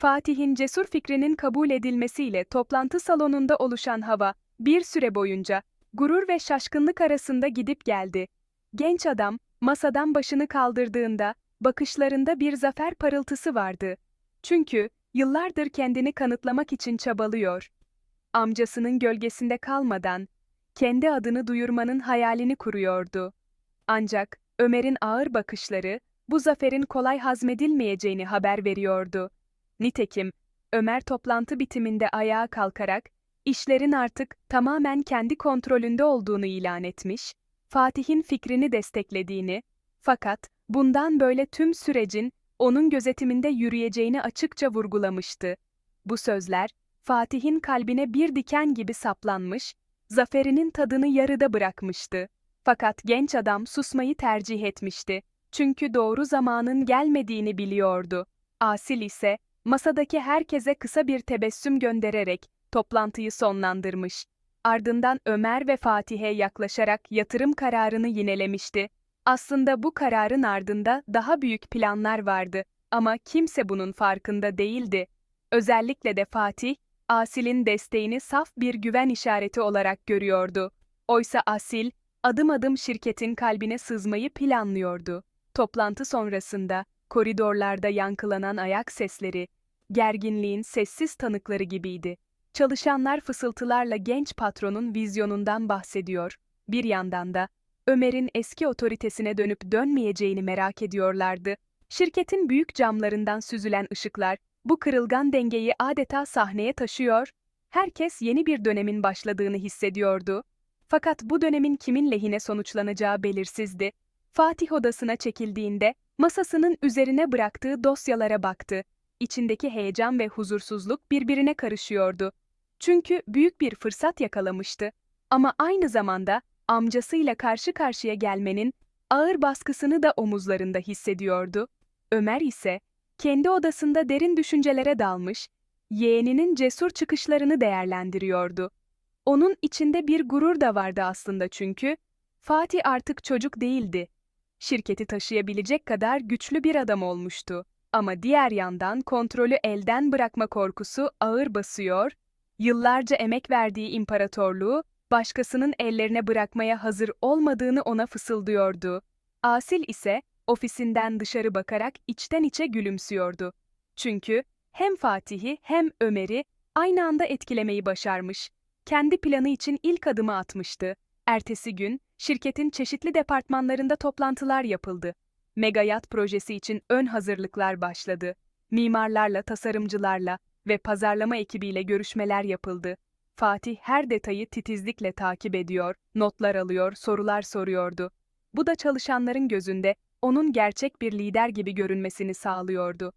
Fatih'in cesur fikrinin kabul edilmesiyle toplantı salonunda oluşan hava, bir süre boyunca, gurur ve şaşkınlık arasında gidip geldi. Genç adam, masadan başını kaldırdığında, bakışlarında bir zafer parıltısı vardı. Çünkü, yıllardır kendini kanıtlamak için çabalıyor. Amcasının gölgesinde kalmadan, kendi adını duyurmanın hayalini kuruyordu. Ancak, Ömer'in ağır bakışları, bu zaferin kolay hazmedilmeyeceğini haber veriyordu. Nitekim, Ömer toplantı bitiminde ayağa kalkarak, işlerin artık tamamen kendi kontrolünde olduğunu ilan etmiş, Fatih'in fikrini desteklediğini, fakat bundan böyle tüm sürecin onun gözetiminde yürüyeceğini açıkça vurgulamıştı. Bu sözler, Fatih'in kalbine bir diken gibi saplanmış, zaferinin tadını yarıda bırakmıştı. Fakat genç adam susmayı tercih etmişti. Çünkü doğru zamanın gelmediğini biliyordu. Asil ise, masadaki herkese kısa bir tebessüm göndererek toplantıyı sonlandırmış. Ardından Ömer ve Fatih'e yaklaşarak yatırım kararını yinelemişti. Aslında bu kararın ardında daha büyük planlar vardı ama kimse bunun farkında değildi. Özellikle de Fatih, Asil'in desteğini saf bir güven işareti olarak görüyordu. Oysa Asil, adım adım şirketin kalbine sızmayı planlıyordu. Toplantı sonrasında, koridorlarda yankılanan ayak sesleri, gerginliğin sessiz tanıkları gibiydi. Çalışanlar fısıltılarla genç patronun vizyonundan bahsediyor. Bir yandan da, Ömer'in eski otoritesine dönüp dönmeyeceğini merak ediyorlardı. Şirketin büyük camlarından süzülen ışıklar, bu kırılgan dengeyi adeta sahneye taşıyor, herkes yeni bir dönemin başladığını hissediyordu. Fakat bu dönemin kimin lehine sonuçlanacağı belirsizdi. Fatih odasına çekildiğinde, masasının üzerine bıraktığı dosyalara baktı. İçindeki heyecan ve huzursuzluk birbirine karışıyordu. Çünkü büyük bir fırsat yakalamıştı. Ama aynı zamanda amcasıyla karşı karşıya gelmenin ağır baskısını da omuzlarında hissediyordu. Ömer ise kendi odasında derin düşüncelere dalmış, yeğeninin cesur çıkışlarını değerlendiriyordu. Onun içinde bir gurur da vardı aslında çünkü Fatih artık çocuk değildi. Şirketi taşıyabilecek kadar güçlü bir adam olmuştu. Ama diğer yandan kontrolü elden bırakma korkusu ağır basıyor, yıllarca emek verdiği imparatorluğu başkasının ellerine bırakmaya hazır olmadığını ona fısıldıyordu. Asil ise ofisinden dışarı bakarak içten içe gülümsüyordu. Çünkü hem Fatih'i hem Ömer'i aynı anda etkilemeyi başarmış. Kendi planı için ilk adımı atmıştı. Ertesi gün şirketin çeşitli departmanlarında toplantılar yapıldı. Mega yat projesi için ön hazırlıklar başladı. Mimarlarla, tasarımcılarla ve pazarlama ekibiyle görüşmeler yapıldı. Fatih her detayı titizlikle takip ediyor, notlar alıyor, sorular soruyordu. Bu da çalışanların gözünde onun gerçek bir lider gibi görünmesini sağlıyordu.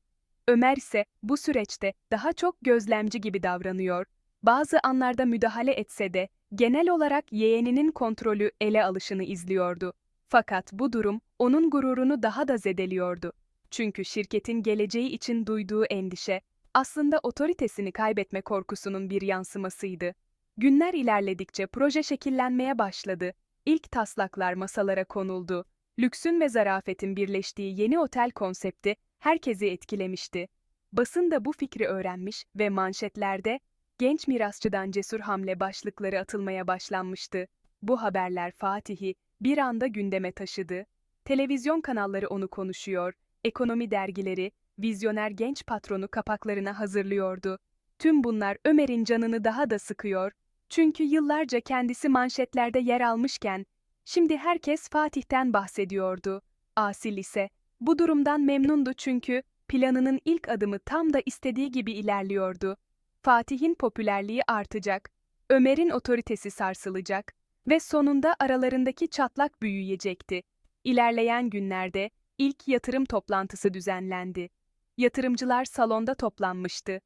Ömer ise bu süreçte daha çok gözlemci gibi davranıyor. Bazı anlarda müdahale etse de genel olarak yeğeninin kontrolü ele alışını izliyordu. Fakat bu durum onun gururunu daha da zedeliyordu. Çünkü şirketin geleceği için duyduğu endişe aslında otoritesini kaybetme korkusunun bir yansımasıydı. Günler ilerledikçe proje şekillenmeye başladı. İlk taslaklar masalara konuldu. Lüksün ve zarafetin birleştiği yeni otel konsepti herkesi etkilemişti. Basın da bu fikri öğrenmiş ve manşetlerde genç mirasçıdan cesur hamle başlıkları atılmaya başlanmıştı. Bu haberler Fatih'i bir anda gündeme taşıdı. Televizyon kanalları onu konuşuyor, ekonomi dergileri, vizyoner genç patronu kapaklarına hazırlıyordu. Tüm bunlar Ömer'in canını daha da sıkıyor. Çünkü yıllarca kendisi manşetlerde yer almışken, şimdi herkes Fatih'ten bahsediyordu. Asil ise, bu durumdan memnundu çünkü planının ilk adımı tam da istediği gibi ilerliyordu. Fatih'in popülerliği artacak, Ömer'in otoritesi sarsılacak ve sonunda aralarındaki çatlak büyüyecekti. İlerleyen günlerde ilk yatırım toplantısı düzenlendi. Yatırımcılar salonda toplanmıştı.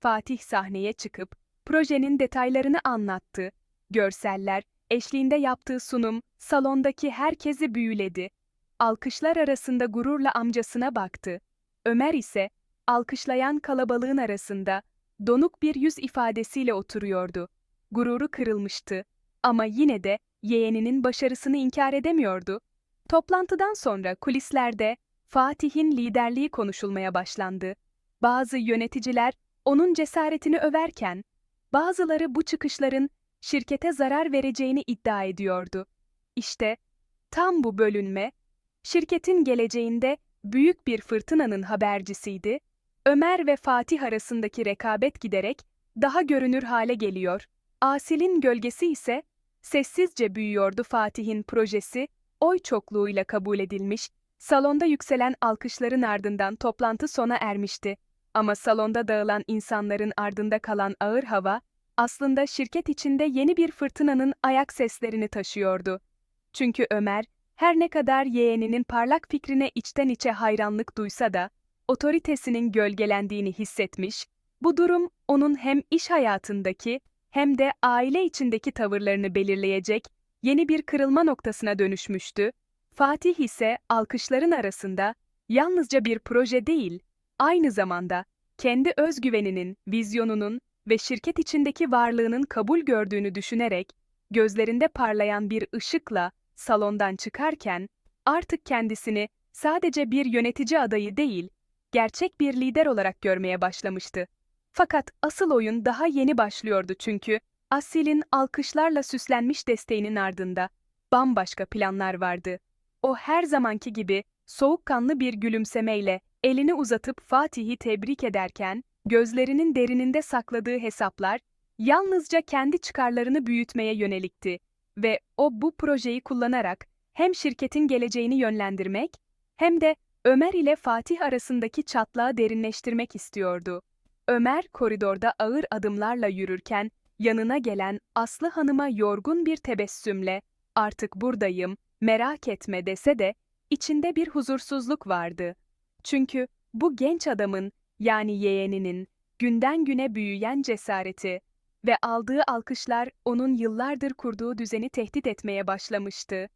Fatih sahneye çıkıp projenin detaylarını anlattı. Görseller, eşliğinde yaptığı sunum salondaki herkesi büyüledi. Alkışlar arasında gururla amcasına baktı. Ömer ise alkışlayan kalabalığın arasında donuk bir yüz ifadesiyle oturuyordu. Gururu kırılmıştı ama yine de yeğeninin başarısını inkar edemiyordu. Toplantıdan sonra kulislerde Fatih'in liderliği konuşulmaya başlandı. Bazı yöneticiler onun cesaretini överken, bazıları bu çıkışların şirkete zarar vereceğini iddia ediyordu. İşte tam bu bölünme, şirketin geleceğinde büyük bir fırtınanın habercisiydi. Ömer ve Fatih arasındaki rekabet giderek daha görünür hale geliyor. Asil'in gölgesi ise sessizce büyüyordu Fatih'in projesi, oy çokluğuyla kabul edilmiş, salonda yükselen alkışların ardından toplantı sona ermişti. Ama salonda dağılan insanların ardında kalan ağır hava, aslında şirket içinde yeni bir fırtınanın ayak seslerini taşıyordu. Çünkü Ömer, her ne kadar yeğeninin parlak fikrine içten içe hayranlık duysa da, otoritesinin gölgelendiğini hissetmiş, bu durum onun hem iş hayatındaki hem de aile içindeki tavırlarını belirleyecek yeni bir kırılma noktasına dönüşmüştü. Fatih ise alkışların arasında yalnızca bir proje değil, aynı zamanda kendi özgüveninin, vizyonunun ve şirket içindeki varlığının kabul gördüğünü düşünerek gözlerinde parlayan bir ışıkla salondan çıkarken artık kendisini sadece bir yönetici adayı değil, gerçek bir lider olarak görmeye başlamıştı. Fakat asıl oyun daha yeni başlıyordu çünkü Asil'in alkışlarla süslenmiş desteğinin ardında bambaşka planlar vardı. O her zamanki gibi soğukkanlı bir gülümsemeyle elini uzatıp Fatih'i tebrik ederken gözlerinin derininde sakladığı hesaplar yalnızca kendi çıkarlarını büyütmeye yönelikti ve o bu projeyi kullanarak hem şirketin geleceğini yönlendirmek hem de Ömer ile Fatih arasındaki çatlağı derinleştirmek istiyordu. Ömer koridorda ağır adımlarla yürürken yanına gelen Aslı Hanım'a yorgun bir tebessümle "Artık buradayım, merak etme." dese de içinde bir huzursuzluk vardı. Çünkü bu genç adamın yani yeğeninin günden güne büyüyen cesareti ve aldığı alkışlar onun yıllardır kurduğu düzeni tehdit etmeye başlamıştı.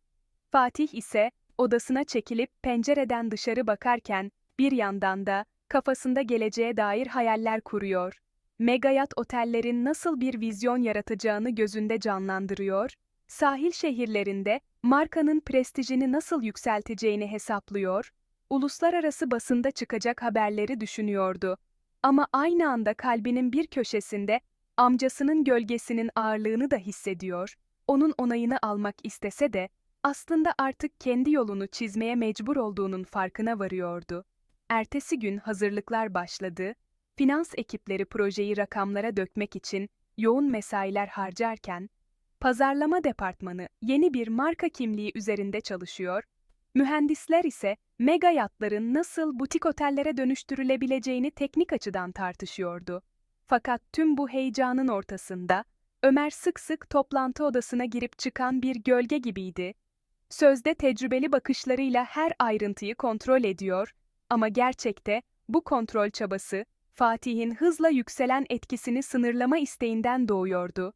Fatih ise odasına çekilip pencereden dışarı bakarken bir yandan da kafasında geleceğe dair hayaller kuruyor. Megayat otellerin nasıl bir vizyon yaratacağını gözünde canlandırıyor, sahil şehirlerinde markanın prestijini nasıl yükselteceğini hesaplıyor, uluslararası basında çıkacak haberleri düşünüyordu. Ama aynı anda kalbinin bir köşesinde amcasının gölgesinin ağırlığını da hissediyor, onun onayını almak istese de aslında artık kendi yolunu çizmeye mecbur olduğunun farkına varıyordu. Ertesi gün hazırlıklar başladı, finans ekipleri projeyi rakamlara dökmek için yoğun mesailer harcarken, pazarlama departmanı yeni bir marka kimliği üzerinde çalışıyor, mühendisler ise mega yatların nasıl butik otellere dönüştürülebileceğini teknik açıdan tartışıyordu. Fakat tüm bu heyecanın ortasında, Ömer sık sık toplantı odasına girip çıkan bir gölge gibiydi. Sözde tecrübeli bakışlarıyla her ayrıntıyı kontrol ediyor ama gerçekte bu kontrol çabası, Fatih'in hızla yükselen etkisini sınırlama isteğinden doğuyordu.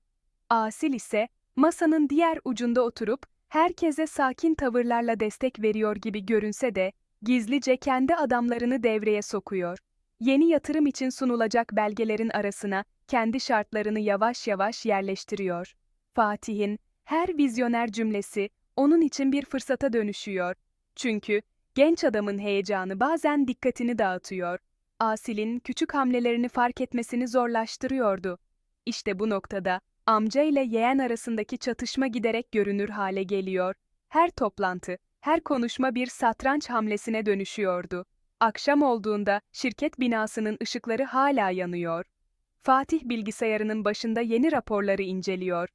Asil ise, masanın diğer ucunda oturup, herkese sakin tavırlarla destek veriyor gibi görünse de, gizlice kendi adamlarını devreye sokuyor. Yeni yatırım için sunulacak belgelerin arasına, kendi şartlarını yavaş yavaş yerleştiriyor. Fatih'in, her vizyoner cümlesi, onun için bir fırsata dönüşüyor. Çünkü, genç adamın heyecanı bazen dikkatini dağıtıyor. Asil'in küçük hamlelerini fark etmesini zorlaştırıyordu. İşte bu noktada amca ile yeğen arasındaki çatışma giderek görünür hale geliyor. Her toplantı, her konuşma bir satranç hamlesine dönüşüyordu. Akşam olduğunda şirket binasının ışıkları hala yanıyor. Fatih bilgisayarının başında yeni raporları inceliyor.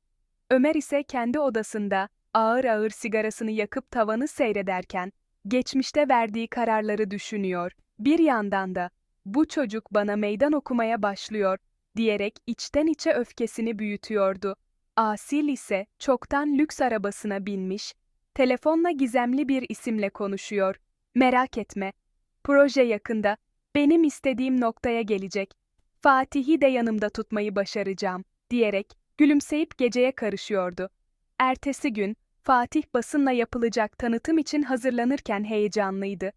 Ömer ise kendi odasında ağır ağır sigarasını yakıp tavanı seyrederken geçmişte verdiği kararları düşünüyor. Bir yandan da bu çocuk bana meydan okumaya başlıyor diyerek içten içe öfkesini büyütüyordu. Asil ise çoktan lüks arabasına binmiş, telefonla gizemli bir isimle konuşuyor. Merak etme, proje yakında, benim istediğim noktaya gelecek. Fatih'i de yanımda tutmayı başaracağım, diyerek gülümseyip geceye karışıyordu. Ertesi gün, Fatih basınla yapılacak tanıtım için hazırlanırken heyecanlıydı.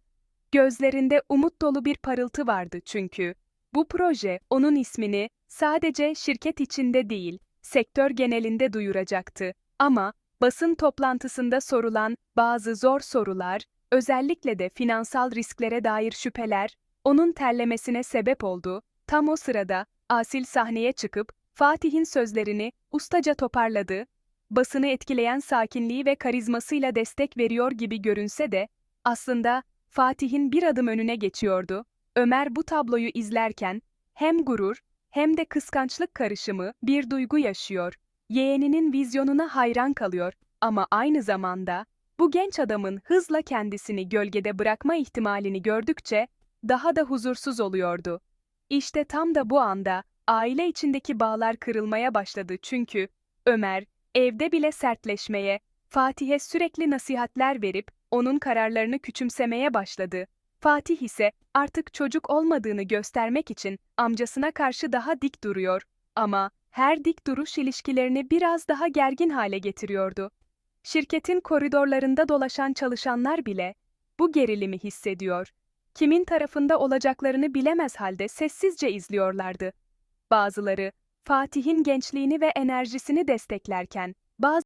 Gözlerinde umut dolu bir parıltı vardı çünkü. Bu proje onun ismini sadece şirket içinde değil, sektör genelinde duyuracaktı. Ama basın toplantısında sorulan bazı zor sorular, özellikle de finansal risklere dair şüpheler onun terlemesine sebep oldu. Tam o sırada Asil sahneye çıkıp Fatih'in sözlerini ustaca toparladı. Basını etkileyen sakinliği ve karizmasıyla destek veriyor gibi görünse de aslında Fatih'in bir adım önüne geçiyordu. Ömer bu tabloyu izlerken hem gurur hem de kıskançlık karışımı bir duygu yaşıyor. Yeğeninin vizyonuna hayran kalıyor ama aynı zamanda bu genç adamın hızla kendisini gölgede bırakma ihtimalini gördükçe daha da huzursuz oluyordu. İşte tam da bu anda aile içindeki bağlar kırılmaya başladı çünkü Ömer evde bile sertleşmeye, Fatih'e sürekli nasihatler verip onun kararlarını küçümsemeye başladı. Fatih ise artık çocuk olmadığını göstermek için amcasına karşı daha dik duruyor ama her dik duruş ilişkilerini biraz daha gergin hale getiriyordu. Şirketin koridorlarında dolaşan çalışanlar bile bu gerilimi hissediyor. Kimin tarafında olacaklarını bilemez halde sessizce izliyorlardı. Bazıları Fatih'in gençliğini ve enerjisini desteklerken, bazı